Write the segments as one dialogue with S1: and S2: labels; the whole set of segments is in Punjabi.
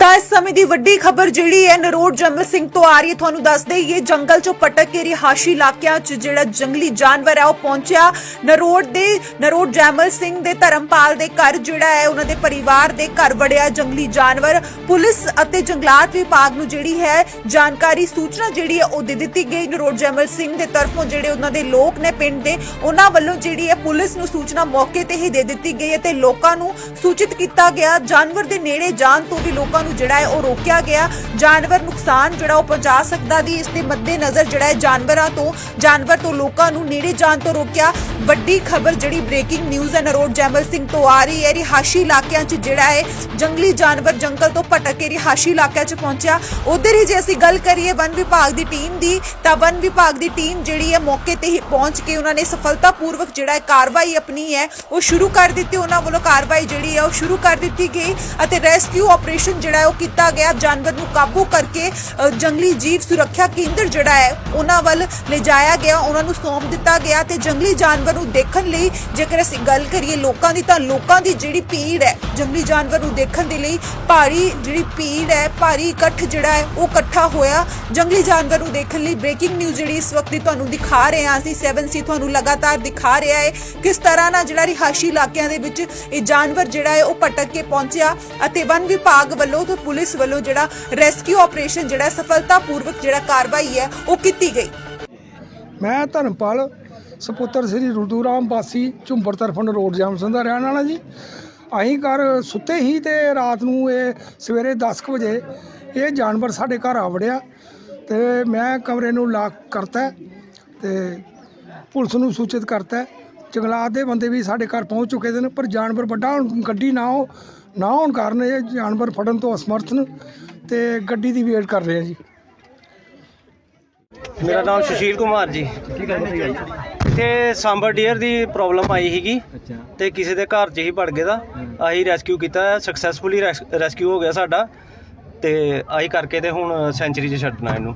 S1: ਤਾਂ ਇਸ ਸਮੇਂ ਦੀ ਵੱਡੀ ਖਬਰ ਜਿਹੜੀ ਹੈ, ਨਰੋੜ ਜਮਲ ਸਿੰਘ ਤੋਂ ਆ ਰਹੀ ਹੈ। ਤੁਹਾਨੂੰ ਦੱਸ ਦੇਈਏ ਜੰਗਲ ਚੋਂ ਪਟਕ ਕੇ ਰਿਹਾਸ਼ੀ ਇਲਾਕਿਆਂ 'ਚ ਜਿਹੜਾ ਜੰਗਲੀ ਜਾਨਵਰ ਹੈ, ਉਹ ਪਹੁੰਚਿਆ। ਨਰੋੜ ਦੇ, ਨਰੋੜ ਜਮਲ ਸਿੰਘ ਦੇ ਧਰਮਪਾਲ ਦੇ ਘਰ ਜਿਹੜਾ ਹੈ, ਉਹਨਾਂ ਦੇ ਪਰਿਵਾਰ ਦੇ ਘਰ ਵੜਿਆ ਜੰਗਲੀ ਜਾਨਵਰ। ਪੁਲਿਸ ਅਤੇ ਜੰਗਲਾਤ ਵਿਭਾਗ ਨੂੰ ਜਿਹੜੀ ਹੈ, ਜਾਣਕਾਰੀ ਸੂਚਨਾ ਜਿਹੜੀ ਹੈ, ਉਹ ਦੇ ਦਿੱਤੀ ਗਈ। ਨਰੋੜ ਜਮਲ ਸਿੰਘ ਦੇ ਤਰਫੋਂ ਜਿਹੜੇ ਉਹਨਾਂ ਦੇ ਲੋਕ ਨੇ ਪਿੰਡ ਦੇ, ਉਹਨਾਂ ਵੱਲੋਂ ਜਿਹੜੀ ਹੈ, ਪੁਲਿਸ ਨੂੰ ਸੂਚਨਾ ਮੌਕੇ ਤੇ ਹੀ ਦੇ ਦਿੱਤੀ ਗਈ ਹੈ ਤੇ ਲੋਕਾਂ ਨੂੰ ਸੂਚਿਤ ਕੀਤਾ ਗਿਆ, ਜਾਨਵਰ ਦੇ ਨੇੜੇ ਜਾਣ ਤੋਂ ਵੀ ਲੋਕਾਂ ਨੂੰ ਜਿਹੜਾ ਹੈ ਉਹ ਰੋਕਿਆ ਗਿਆ। ਜਾਨਵਰ ਨੁਕਸਾਨ ਜਿਹੜਾ ਉਹ ਪਹੁੰਚਾ ਸਕਦਾ ਦੀ ਇਸ ਦੇ ਮੱਦੇ ਜਿਹੜਾ ਹੈ ਜਾਨਵਰਾਂ ਤੋਂ, ਜਾਨਵਰ ਤੋਂ ਲੋਕਾਂ ਨੂੰ ਨੇੜੇ ਜਾਣ ਤੋਂ ਰੋਕਿਆ। ਵੱਡੀ ਖਬਰ ਜਿਹੜੀ ਬ੍ਰੇਕਿੰਗ ਨਿਊਜ਼ ਹੈ, ਨਰੋੜ ਜੈਮਲ ਸਿੰਘ ਤੋਂ ਆ ਰਹੀ ਹੈ। ਰਿਹਾਸ਼ੀ ਇਲਾਕਿਆਂ 'ਚ ਜਿਹੜਾ ਹੈ ਜੰਗਲੀ ਜਾਨਵਰ ਜੰਗਲ ਤੋਂ ਭਟਕ ਕੇ ਰਿਹਾਸ਼ੀ ਇਲਾਕਿਆਂ 'ਚ ਪਹੁੰਚਿਆ। ਉਧਰ ਹੀ ਜੇ ਅਸੀਂ ਗੱਲ ਕਰੀਏ ਵਨ ਵਿਭਾਗ ਦੀ ਟੀਮ ਦੀ, ਤਾਂ ਵਨ ਵਿਭਾਗ ਦੀ ਟੀਮ ਜਿਹੜੀ ਹੈ ਮੌਕੇ ਤੇ ਹੀ ਪਹੁੰਚ ਕੇ ਉਹਨਾਂ ਨੇ ਸਫਲਤਾਪੂਰਵਕ ਜਿਹੜਾ ਹੈ ਕਾਰਵਾਈ ਆਪਣੀ ਹੈ, ਉਹ ਸ਼ੁਰੂ ਕਰ ਦਿੱਤੀ। ਉਹਨਾਂ ਵੱਲੋਂ ਕਾਰਵਾਈ ਜਿਹੜੀ ਹੈ ਉਹ ਸ਼ੁਰੂ ਕਰ ਦਿੱਤੀ ਗਈ ਅਤੇ ਰੈਸਕਿਊ ਆਪਰੇਸ਼ਨ ਜਿਹੜਾ ਹੈ ਉਹ ਕੀਤਾ ਗਿਆ। ਜਾਨਵਰ ਨੂੰ ਕਾਬੂ ਕਰਕੇ ਜੰਗਲੀ ਜੀਵ ਸੁਰੱਖਿਆ ਕੇਂਦਰ ਜਿਹੜਾ ਹੈ, ਉਹਨਾਂ ਵੱਲ ਲਿਜਾਇਆ ਗਿਆ। ਉਹਨਾਂ ਨੂੰ ਸੌਂਪ ਦਿੱਤਾ ਗਿਆ ਤੇ ਜੰਗਲੀ ਜਾਨਵਰ ਨੂੰ ਦੇਖਣ ਲਈ, ਜੇਕਰ ਅਸੀਂ ਗੱਲ ਕਰੀਏ ਲੋਕਾਂ ਦੀ, ਤਾਂ ਲੋਕਾਂ ਦੀ ਜਿਹੜੀ ਭੀੜ ਹੈ, ਜੰਗਲੀ ਜਾਨਵਰ ਨੂੰ ਦੇਖਣ ਦੇ ਲਈ ਭਾਰੀ ਜਿਹੜੀ ਭੀੜ ਹੈ, ਭਾਰੀ ਇਕੱਠ ਜਿਹੜਾ ਹੈ, ਉਹ ਇਕੱਠਾ ਹੋਇਆ। ਜੰਗਲੀ ਜਾਨਵਰ ਨੂੰ ਦੇਖਣ ਲਈ ਬ੍ਰੇਕਿੰਗ ਨਿਊਜ਼ ਜਿਹੜੀ ਇਸ ਵਕਤ ਦੀ ਤੁਹਾਨੂੰ ਦਿਖਾ ਰਹੇ ਹਾਂ ਅਸੀਂ 7C ਤੁਹਾਨੂੰ ਲਗਾਤਾਰ ਦਿਖਾ ਰਿਹਾ ਹੈ ਕਿਸ ਤਰ੍ਹਾਂ ਨਾਲ ਜਿਹੜਾ ਰਿਹਾਸ਼ੀ ਇਲਾਕਿਆਂ ਦੇ ਵਿੱਚ ਇਹ ਜਾਨਵਰ ਜਿਹੜਾ ਹੈ, ਉਹ ਭਟਕ ਕੇ ਪਹੁੰਚਿਆ ਅਤੇ ਵਨ ਵਿਭਾਗ ਵੱਲੋਂ ਤੇ ਪੁਲਿਸ ਵੱਲੋਂ ਜਿਹੜਾ ਰੈਸਕਿਊ ਆਪਰੇਸ਼ਨ ਜਿਹੜਾ ਸਫਲਤਾਪੂਰਵਕ ਜਿਹੜਾ ਕਾਰਵਾਈ ਹੈ, ਉਹ ਕੀਤੀ ਗਈ।
S2: ਮੈਂ ਧਰਮਪਾਲ, ਸਪੁੱਤਰ ਸ੍ਰੀ ਰੁਦੂਰਾਮ ਵਾਸੀ ਝੁੰਬਰ ਤਰਫਨ ਰੋਡ ਜੈਮਸਨ ਦਾ ਰਹਿਣ ਵਾਲਾ ਜੀ। ਅਸੀਂ ਘਰ ਸੁੱਤੇ ਹੀ ਤੇ ਰਾਤ ਨੂੰ ਇਹ ਸਵੇਰੇ 10 ਕੁ ਵਜੇ ਇਹ ਜਾਨਵਰ ਸਾਡੇ ਘਰ ਆ ਵੜਿਆ ਤੇ ਮੈਂ ਕਮਰੇ ਨੂੰ ਲਾਕ ਕਰਤਾ ਤੇ ਪੁਲਿਸ ਨੂੰ ਸੂਚਿਤ ਕਰਤਾ। ਜੰਗਲਾਤ ਦੇ ਬੰਦੇ ਵੀ ਸਾਡੇ ਘਰ ਪਹੁੰਚ ਚੁੱਕੇ ਨੇ ਪਰ ਜਾਨਵਰ ਵੱਡਾ ਹੋਣ- ਗੱਡੀ ਨਾ ਹੋ ਨਾ ਹੋਣ ਕਾਰਨ ਇਹ ਜਾਨਵਰ ਫੜਨ ਤੋਂ ਅਸਮਰਥ ਨੇ ਤੇ ਗੱਡੀ ਦੀ ਵੇਟ ਕਰ ਰਹੇ ਆ ਜੀ।
S3: ਮੇਰਾ ਨਾਮ ਸੁਸ਼ੀਲ ਕੁਮਾਰ ਜੀ। ਇੱਥੇ ਸਾਂਬਰ ਡੀਅਰ ਦੀ ਪ੍ਰੋਬਲਮ ਆਈ ਸੀਗੀ ਤੇ ਕਿਸੇ ਦੇ ਘਰ 'ਚ ਹੀ ਵੜ ਗਏ ਦਾ। ਅਸੀਂ ਰੈਸਕਿਊ ਕੀਤਾ ਸਕਸੈਸਫੁਲੀ ਰੈਸਕਿਊ ਹੋ ਗਿਆ ਸਾਡਾ ਤੇ ਅਸੀਂ ਕਰਕੇ ਤੇ ਹੁਣ ਸੈਂਚਰੀ 'ਚ ਛੱਡਣਾ ਇਹਨੂੰ।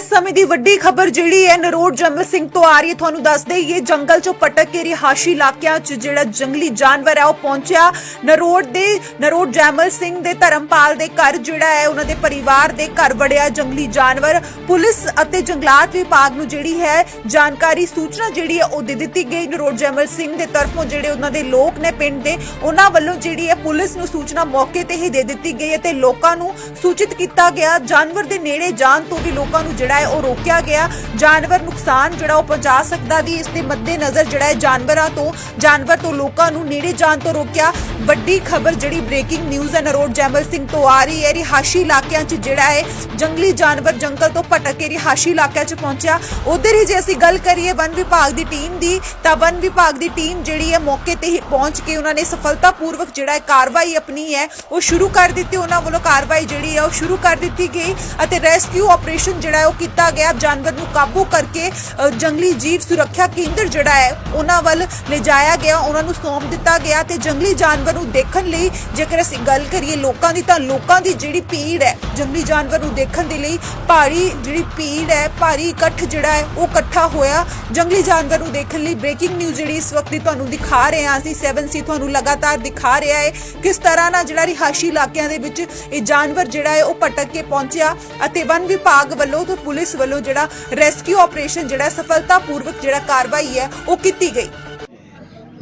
S1: ਤਾਂ ਇਸ ਸਮੇਂ ਦੀ ਵੱਡੀ ਖਬਰ ਜਿਹੜੀ ਹੈ, ਨਰੋੜ ਜਮਲ ਸਿੰਘ ਤੋਂ ਆ ਰਹੀ ਹੈ। ਤੁਹਾਨੂੰ ਦੱਸ ਦਈਏ, ਜੰਗਲ ਚੋਂ ਪਟਕ ਕੇ ਰਿਹਾਸ਼ੀ ਇਲਾਕਿਆਂ 'ਚ ਜਿਹੜਾ ਜੰਗਲੀ ਜਾਨਵਰ ਹੈ, ਉਹ ਪਹੁੰਚਿਆ। ਨਰੋੜ ਦੇ, ਨਰੋੜ ਜਮਲ ਸਿੰਘ ਦੇ ਧਰਮਪਾਲ ਦੇ ਘਰ ਜਿਹੜਾ ਹੈ, ਉਹਨਾਂ ਦੇ ਪਰਿਵਾਰ ਦੇ ਘਰ ਵੜਿਆ ਜੰਗਲੀ ਜਾਨਵਰ। ਪੁਲਿਸ ਅਤੇ ਜੰਗਲਾਤ ਵਿਭਾਗ ਨੂੰ ਜਿਹੜੀ ਹੈ, ਜਾਣਕਾਰੀ ਸੂਚਨਾ ਜਿਹੜੀ ਹੈ, ਉਹ ਦੇ ਦਿੱਤੀ ਗਈ। ਨਰੋੜ ਜਮਲ ਸਿੰਘ ਦੇ ਤਰਫੋਂ ਜਿਹੜੇ ਉਹਨਾਂ ਦੇ ਲੋਕ ਨੇ ਪਿੰਡ ਦੇ, ਉਹਨਾਂ ਵੱਲੋਂ ਜਿਹੜੀ ਹੈ, ਪੁਲਿਸ ਨੂੰ ਸੂਚਨਾ ਮੌਕੇ ਤੇ ਹੀ ਦੇ ਦਿੱਤੀ ਗਈ ਹੈ ਤੇ ਲੋਕਾਂ ਨੂੰ ਸੂਚਿਤ ਕੀਤਾ ਗਿਆ। ਜਾਨਵਰ ਦੇ ਨੇੜੇ ਜਾਣ ਤੋਂ ਵੀ ਲੋਕਾਂ ਨੂੰ ਜਿਹੜਾ ਹੈ, ਉਹ ਰੋਕਿਆ ਗਿਆ। ਜਾਨਵਰ ਨੁਕਸਾਨ ਜਿਹੜਾ ਉਹ ਪਹੁੰਚਾ ਸਕਦਾ ਦੀ ਇਸ ਦੇ ਮੱਦੇਨਜ਼ਰ ਜਿਹੜਾ ਹੈ ਜਾਨਵਰਾਂ ਤੋਂ, ਜਾਨਵਰ ਤੋਂ ਲੋਕਾਂ ਨੂੰ ਨੇੜੇ ਜਾਣ ਤੋਂ ਰੋਕਿਆ। ਵੱਡੀ ਖਬਰ ਜਿਹੜੀ ਬ੍ਰੇਕਿੰਗ ਨਿਊਜ਼ ਹੈ, ਨਰੋੜ ਜੈਮਲ ਸਿੰਘ ਤੋਂ ਆ ਰਹੀ ਹੈ। ਰਿਹਾਸ਼ੀ ਇਲਾਕਿਆਂ 'ਚ ਜਿਹੜਾ ਹੈ ਜੰਗਲੀ ਜਾਨਵਰ ਜੰਗਲ ਤੋਂ ਭਟਕ ਕੇ ਰਿਹਾਸ਼ੀ ਇਲਾਕਿਆਂ 'ਚ ਪਹੁੰਚਿਆ। ਉਧਰ ਹੀ ਜੇ ਅਸੀਂ ਗੱਲ ਕਰੀਏ ਵਨ ਵਿਭਾਗ ਦੀ ਟੀਮ ਦੀ, ਤਾਂ ਵਨ ਵਿਭਾਗ ਦੀ ਟੀਮ ਜਿਹੜੀ ਹੈ ਮੌਕੇ ਤੇ ਹੀ ਪਹੁੰਚ ਕੇ ਉਹਨਾਂ ਨੇ ਸਫਲਤਾਪੂਰਵਕ ਜਿਹੜਾ ਹੈ ਕਾਰਵਾਈ ਆਪਣੀ ਹੈ, ਉਹ ਸ਼ੁਰੂ ਕਰ ਦਿੱਤੀ। ਉਹਨਾਂ ਵੱਲੋਂ ਕਾਰਵਾਈ ਜਿਹੜੀ ਹੈ, ਉਹ ਸ਼ੁਰੂ ਕਰ ਦਿੱਤੀ ਗਈ ਅਤੇ ਰੈਸਕਿਊ ਆਪਰੇਸ਼ਨ ਜਿਹੜਾ ਹੈ ਉਹ ਕੀਤਾ ਕੀਤਾ ਗਿਆ। ਜਾਨਵਰ ਨੂੰ ਕਾਬੂ ਕਰਕੇ ਜੰਗਲੀ ਜੀਵ ਸੁਰੱਖਿਆ ਕੇਂਦਰ ਜਿਹੜਾ ਹੈ, ਉਹਨਾਂ ਵੱਲ ਲਿਜਾਇਆ ਗਿਆ, ਉਹਨਾਂ ਨੂੰ ਸੌਂਪ ਦਿੱਤਾ ਗਿਆ ਤੇ ਜੰਗਲੀ ਜਾਨਵਰ ਨੂੰ ਦੇਖਣ ਲਈ ਜੇਕਰ ਅਸੀਂ ਗੱਲ ਕਰੀਏ ਲੋਕਾਂ ਦੀ ਤਾਂ ਲੋਕਾਂ ਦੀ ਜਿਹੜੀ ਭੀੜ ਹੈ, ਜੰਗਲੀ ਜਾਨਵਰ ਨੂੰ ਦੇਖਣ ਦੇ ਲਈ ਭਾਰੀ ਜਿਹੜੀ ਭੀੜ ਹੈ, ਭਾਰੀ ਇਕੱਠ ਜਿਹੜਾ ਹੈ, ਉਹ ਇਕੱਠਾ ਹੋਇਆ। ਜੰਗਲੀ ਜਾਨਵਰ ਨੂੰ ਦੇਖਣ ਲਈ ਬ੍ਰੇਕਿੰਗ ਨਿਊਜ਼ ਜਿਹੜੀ ਇਸ ਵਕਤ ਦੀ ਤੁਹਾਨੂੰ ਦਿਖਾ ਰਹੇ ਹਾਂ ਅਸੀਂ 7C ਤੁਹਾਨੂੰ ਲਗਾਤਾਰ ਦਿਖਾ ਰਿਹਾ ਹੈ ਕਿਸ ਤਰ੍ਹਾਂ ਨਾਲ ਜਿਹੜਾ ਰਿਹਾਸ਼ੀ ਇਲਾਕਿਆਂ ਦੇ ਵਿੱਚ ਇਹ ਜਾਨਵਰ ਜਿਹੜਾ ਹੈ, ਉਹ ਭਟਕ ਕੇ ਪਹੁੰਚਿਆ ਅਤੇ ਵਨ ਵਿਭਾਗ ਵੱਲੋਂ ਤੇ ਪੁਲਿਸ ਵੱਲੋਂ ਜਿਹੜਾ ਰੈਸਕਿਊ ਆਪਰੇਸ਼ਨ ਜਿਹੜਾ ਸਫਲਤਾਪੂਰਵਕ ਜਿਹੜਾ ਕਾਰਵਾਈ ਹੈ, ਉਹ ਕੀਤੀ ਗਈ।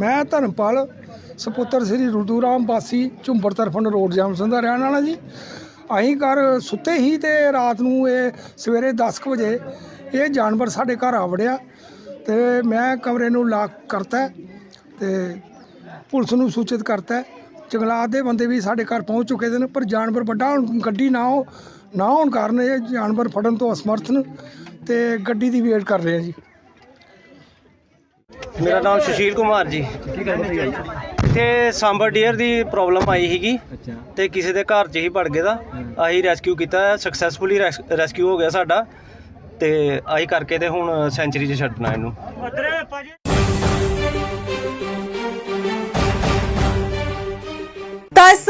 S2: ਮੈਂ ਧਰਮਪਾਲ, ਸਪੁੱਤਰ ਸ੍ਰੀ ਰੁਦੂਰਾਮ ਵਾਸੀ ਝੁੰਬਰ ਤਰਫਨ ਰੋਡ ਜੈਮਸਨ ਦਾ ਰਹਿਣ ਵਾਲਾ ਜੀ। ਅਸੀਂ ਘਰ ਸੁੱਤੇ ਹੀ ਤੇ ਰਾਤ ਨੂੰ ਇਹ ਸਵੇਰੇ 10 ਕੁ ਵਜੇ ਇਹ ਜਾਨਵਰ ਸਾਡੇ ਘਰ ਆ ਵੜਿਆ ਤੇ ਮੈਂ ਕਮਰੇ ਨੂੰ ਲਾਕ ਕਰਤਾ ਤੇ ਪੁਲਿਸ ਨੂੰ ਸੂਚਿਤ ਕਰਤਾ। ਜੰਗਲਾਤ ਦੇ ਬੰਦੇ ਵੀ ਸਾਡੇ ਘਰ ਪਹੁੰਚ ਚੁੱਕੇ ਨੇ ਪਰ ਜਾਨਵਰ ਵੱਡਾ ਹੋਣ- ਗੱਡੀ ਨਾ ਹੋ ਨਾ ਹੋਣ ਕਾਰਨ ਇਹ ਜਾਨਵਰ ਫੜਨ ਤੋਂ ਅਸਮਰਥ ਨੇ ਤੇ ਗੱਡੀ ਦੀ ਵੇਟ ਕਰ ਰਹੇ ਆ ਜੀ।
S3: ਮੇਰਾ ਨਾਮ ਸੁਸ਼ੀਲ ਕੁਮਾਰ ਜੀ। ਇੱਥੇ ਸਾਂਬਰ ਡੀਅਰ ਦੀ ਪ੍ਰੋਬਲਮ ਆਈ ਸੀਗੀ ਤੇ ਕਿਸੇ ਦੇ ਘਰ 'ਚ ਹੀ ਵੜ ਗਏ ਦਾ। ਅਸੀਂ ਰੈਸਕਿਊ ਕੀਤਾ ਸਕਸੈਸਫੁਲੀ ਰੈਸਕਿਊ ਹੋ ਗਿਆ ਸਾਡਾ। ਤੇ ਅਸੀਂ ਕਰਕੇ ਤੇ ਹੁਣ ਸੈਂਚਰੀ 'ਚ ਛੱਡਣਾ ਇਹਨੂੰ।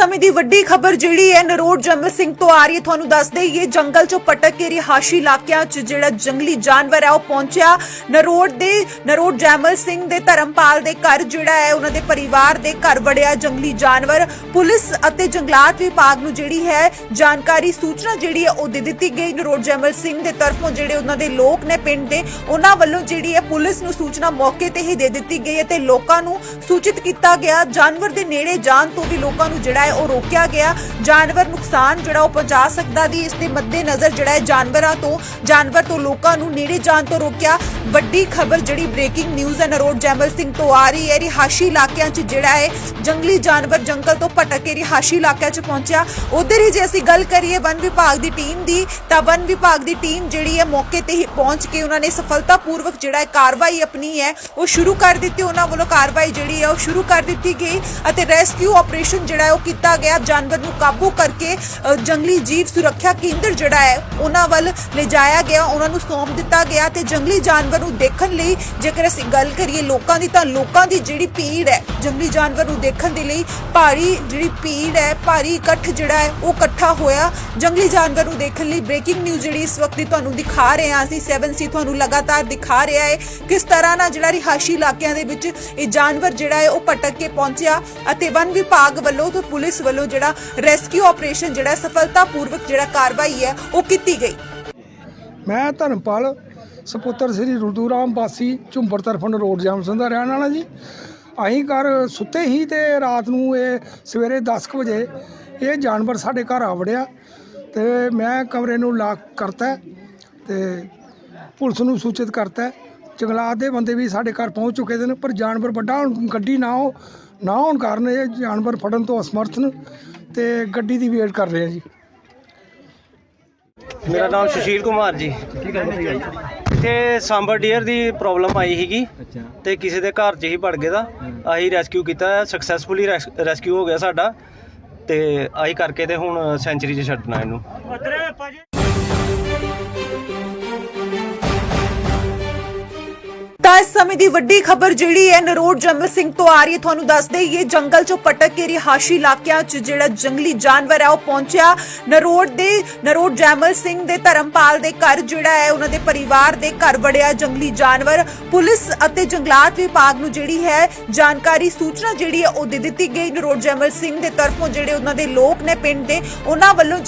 S1: ਸਮੇਂ ਦੀ ਵੱਡੀ ਖਬਰ ਜਿਹੜੀ ਹੈ, ਨਰੋੜ ਜਮਲ ਸਿੰਘ ਤੋਂ ਆ ਰਹੀ ਹੈ। ਤੁਹਾਨੂੰ ਦੱਸ ਦੇਈਏ ਜੰਗਲ ਚੋਂ ਪਟਕ ਕੇ ਰਿਹਾਸ਼ੀ ਇਲਾਕਿਆਂ 'ਚ ਜਿਹੜਾ ਜੰਗਲੀ ਜਾਨਵਰ ਹੈ, ਉਹ ਪਹੁੰਚਿਆ। ਨਰੋਡ ਦੇ, ਨਰੋੜ ਜੈਮਲ ਸਿੰਘ ਦੇ ਧਰਮਪਾਲ ਦੇ ਘਰ ਜਿਹੜਾ ਹੈ, ਉਹਨਾਂ ਦੇ ਪਰਿਵਾਰ ਦੇ ਘਰ ਵੜਿਆ ਜੰਗਲੀ ਜਾਨਵਰ। ਪੁਲਿਸ ਅਤੇ ਜੰਗਲਾਤ ਵਿਭਾਗ ਨੂੰ ਜਿਹੜੀ ਹੈ, ਜਾਣਕਾਰੀ ਸੂਚਨਾ ਜਿਹੜੀ ਹੈ, ਉਹ ਦੇ ਦਿੱਤੀ ਗਈ। ਨਰੋੜ ਜੈਮਲ ਸਿੰਘ ਦੇ ਤਰਫੋਂ ਜਿਹੜੇ ਉਹਨਾਂ ਦੇ ਲੋਕ ਨੇ ਪਿੰਡ ਦੇ, ਉਹਨਾਂ ਵੱਲੋਂ ਜਿਹੜੀ ਹੈ, ਪੁਲਿਸ ਨੂੰ ਸੂਚਨਾ ਮੌਕੇ ਤੇ ਹੀ ਦੇ ਦਿੱਤੀ ਗਈ ਹੈ ਤੇ ਲੋਕਾਂ ਨੂੰ ਸੂਚਿਤ ਕੀਤਾ ਗਿਆ। ਜਾਨਵਰ ਦੇ ਨੇੜੇ ਜਾਣ ਤੋਂ ਵੀ ਲੋਕਾਂ ਨੂੰ ਜਿਹੜਾ ਹੈ ਉਹ ਰੋਕਿਆ ਗਿਆ। ਜਾਨਵਰ ਨੁਕਸਾਨ ਜਿਹੜਾ ਉਹ ਪਹੁੰਚਾ ਸਕਦਾ ਦੀ ਇਸ ਦੇ ਮੱਦੇਨਜ਼ਰ ਜਿਹੜਾ ਹੈ ਜਾਨਵਰਾਂ ਤੋਂ, ਜਾਨਵਰ ਤੋਂ ਲੋਕਾਂ ਨੂੰ ਨੇੜੇ ਜਾਣ ਤੋਂ ਰੋਕਿਆ। ਵੱਡੀ ਖਬਰ ਜਿਹੜੀ ਬ੍ਰੇਕਿੰਗ ਨਿਊਜ਼ ਹੈ ਨਰੋਡ ਜੈਮਲ ਸਿੰਘ ਤੋਂ ਆ ਰਹੀ ਹੈ। ਰਿਹਾਸ਼ੀ ਇਲਾਕਿਆਂ 'ਚ ਜਿਹੜਾ ਹੈ ਜੰਗਲੀ ਜਾਨਵਰ ਜੰਗਲ ਤੋਂ ਭਟਕ ਕੇ ਰਿਹਾਸ਼ੀ ਇਲਾਕਿਆਂ 'ਚ ਪਹੁੰਚਿਆ। ਉਧਰ ਹੀ ਜੇ ਅਸੀਂ ਗੱਲ ਕਰੀਏ ਵਨ ਵਿਭਾਗ ਦੀ ਟੀਮ ਦੀ, ਤਾਂ ਵਨ ਵਿਭਾਗ ਦੀ ਟੀਮ ਜਿਹੜੀ ਹੈ ਮੌਕੇ ਤੇ ਹੀ ਪਹੁੰਚ ਕੇ ਉਹਨਾਂ ਨੇ ਸਫਲਤਾਪੂਰਵਕ ਜਿਹੜਾ ਹੈ ਕਾਰਵਾਈ ਆਪਣੀ ਹੈ, ਉਹ ਸ਼ੁਰੂ ਕਰ ਦਿੱਤੀ। ਉਹਨਾਂ ਵੱਲੋਂ ਕਾਰਵਾਈ ਜਿਹੜੀ ਹੈ, ਉਹ ਸ਼ੁਰੂ ਕਰ ਦਿੱਤੀ ਗਈ ਅਤੇ ਰੈਸਕਿਊ ਆਪਰੇਸ਼ਨ ਜਿਹੜਾ ਹੈ ਉਹ ਕੀਤਾ ਗਿਆ। ਜਾਨਵਰ ਨੂੰ ਕਾਬੂ ਕਰਕੇ ਜੰਗਲੀ ਜੀਵ ਸੁਰੱਖਿਆ ਕੇਂਦਰ ਜਿਹੜਾ ਹੈ, ਉਹਨਾਂ ਵੱਲ ਲਿਜਾਇਆ ਗਿਆ। ਉਹਨਾਂ ਨੂੰ ਸੌਂਪ ਦਿੱਤਾ ਗਿਆ ਤੇ ਜੰਗਲੀ ਜਾਨਵਰ ਨੂੰ ਦੇਖਣ ਲਈ ਜੇਕਰ ਅਸੀਂ ਗੱਲ ਕਰੀਏ ਲੋਕਾਂ ਦੀ ਤਾਂ ਲੋਕਾਂ ਦੀ ਜਿਹੜੀ ਭੀੜ ਹੈ, ਜੰਗਲੀ ਜਾਨਵਰ ਨੂੰ ਦੇਖਣ ਦੇ ਲਈ ਭਾਰੀ ਜਿਹੜੀ ਭੀੜ ਹੈ, ਭਾਰੀ ਇਕੱਠ ਜਿਹੜਾ ਹੈ, ਉਹ ਇਕੱਠਾ ਹੋਇਆ। ਜੰਗਲੀ ਜਾਨਵਰ ਨੂੰ ਦੇਖਣ ਲਈ ਬ੍ਰੇਕਿੰਗ ਨਿਊਜ਼ ਜਿਹੜੀ ਇਸ ਵਕਤ ਦੀ ਤੁਹਾਨੂੰ ਦਿਖਾ ਰਹੇ ਹਾਂ ਅਸੀਂ। 7C ਤੁਹਾਨੂੰ ਲਗਾਤਾਰ ਦਿਖਾ ਰਿਹਾ ਹੈ ਕਿਸ ਤਰ੍ਹਾਂ ਨਾਲ ਜਿਹੜਾ ਰਿਹਾਸ਼ੀ ਇਲਾਕਿਆਂ ਦੇ ਵਿੱਚ ਇਹ ਜਾਨਵਰ ਜਿਹੜਾ ਹੈ, ਉਹ ਭਟਕ ਕੇ ਪਹੁੰਚਿਆ ਅਤੇ ਵਨ ਵਿਭਾਗ ਵੱਲੋਂ ਤੇ ਪੁਲਿਸ ਵੱਲੋਂ ਜਿਹੜਾ ਰੈਸਕਿਊ ਆਪਰੇਸ਼ਨ ਜਿਹੜਾ ਸਫਲਤਾਪੂਰਵਕ ਜਿਹੜਾ ਕਾਰਵਾਈ ਹੈ, ਉਹ ਕੀਤੀ ਗਈ।
S2: ਮੈਂ ਧਰਮਪਾਲ, ਸਪੁੱਤਰ ਸ੍ਰੀ ਰੁਦੂਰਾਮ ਬਾਸੀ ਝੁੰਬਰ ਤਰਫਨ ਰੋਡ ਜੈਮਸਨ ਦਾ ਰਹਿਣ ਵਾਲਾ ਜੀ। ਅਸੀਂ ਘਰ ਸੁੱਤੇ ਹੀ ਤੇ ਰਾਤ ਨੂੰ ਇਹ ਸਵੇਰੇ 10 ਕੁ ਵਜੇ ਇਹ ਜਾਨਵਰ ਸਾਡੇ ਘਰ ਆ ਵੜਿਆ ਤੇ ਮੈਂ ਕਮਰੇ ਨੂੰ ਲਾਕ ਕਰਤਾ ਤੇ ਪੁਲਿਸ ਨੂੰ ਸੂਚਿਤ ਕਰਤਾ। ਜੰਗਲਾਤ ਦੇ ਬੰਦੇ ਵੀ ਸਾਡੇ ਘਰ ਪਹੁੰਚ ਚੁੱਕੇ ਨੇ ਪਰ ਜਾਨਵਰ ਵੱਡਾ ਹੋਣ ਗੱਡੀ ਨਾ ਹੋ ਨਾ ਹੋਣ ਕਾਰਨ ਇਹ ਜਾਨਵਰ ਫੜਨ ਤੋਂ ਅਸਮਰਥ ਨੇ ਤੇ ਗੱਡੀ ਦੀ ਵੇਟ ਕਰ ਰਹੇ ਆ ਜੀ।
S3: ਮੇਰਾ ਨਾਮ ਸੁਸ਼ੀਲ ਕੁਮਾਰ ਜੀ।
S4: ਆਈ
S3: ਇੱਥੇ ਸਾਂਬਰ ਡੀਅਰ ਦੀ ਪ੍ਰੋਬਲਮ ਆਈ ਸੀਗੀ।
S4: ਅੱਛਾ।
S3: ਤੇ ਕਿਸੇ ਦੇ ਘਰ 'ਚ ਹੀ ਵੜ ਗਏ ਦਾ। ਅਸੀਂ ਰੈਸਕਿਊ ਕੀਤਾ ਸਕਸੈਸਫੁਲੀ ਰੈਸਕਿਊ ਹੋ ਗਿਆ ਸਾਡਾ। ਤੇ ਅਸੀਂ ਕਰਕੇ ਤੇ ਹੁਣ ਸੈਂਚਰੀ 'ਚ ਛੱਡਣਾ ਇਹਨੂੰ।
S1: ਤਾਂ ਇਸ ਸਮੇਂ ਦੀ ਵੱਡੀ ਖਬਰ ਜਿਹੜੀ ਹੈ ਨਰੋਡ ਜਮਲ ਸਿੰਘ ਤੋਂ ਆ ਰਹੀ ਹੈ। ਤੁਹਾਨੂੰ ਦੱਸ ਦੇਈਏ ਜੰਗਲ ਚੋਂ ਪਟਕ ਕੇ ਰਿਹਾਸ਼ੀ ਇਲਾਕਿਆਂ 'ਚ ਜਿਹੜਾ ਜੰਗਲੀ ਜਾਨਵਰ ਹੈ, ਉਹ ਪਹੁੰਚਿਆ। ਨਰੋਡ ਦੇ, ਨਰੋੜ ਜੈਮਲ ਸਿੰਘ ਦੇ ਧਰਮਪਾਲ ਦੇ ਘਰ ਜਿਹੜਾ ਹੈ, ਉਹਨਾਂ ਦੇ ਪਰਿਵਾਰ ਦੇ ਘਰ ਵੜਿਆ ਜੰਗਲੀ ਜਾਨਵਰ। ਪੁਲਿਸ ਅਤੇ ਜੰਗਲਾਤ ਵਿਭਾਗ ਨੂੰ ਜਿਹੜੀ ਹੈ, ਜਾਣਕਾਰੀ ਸੂਚਨਾ ਜਿਹੜੀ ਹੈ, ਉਹ ਦੇ ਦਿੱਤੀ ਗਈ। ਨਰੋੜ ਜੈਮਲ ਸਿੰਘ ਦੇ ਤਰਫੋਂ ਜਿਹੜੇ ਉਹਨਾਂ ਦੇ ਲੋਕ ਨੇ ਪਿੰਡ ਦੇ, ਉਹਨਾਂ ਵੱਲੋਂ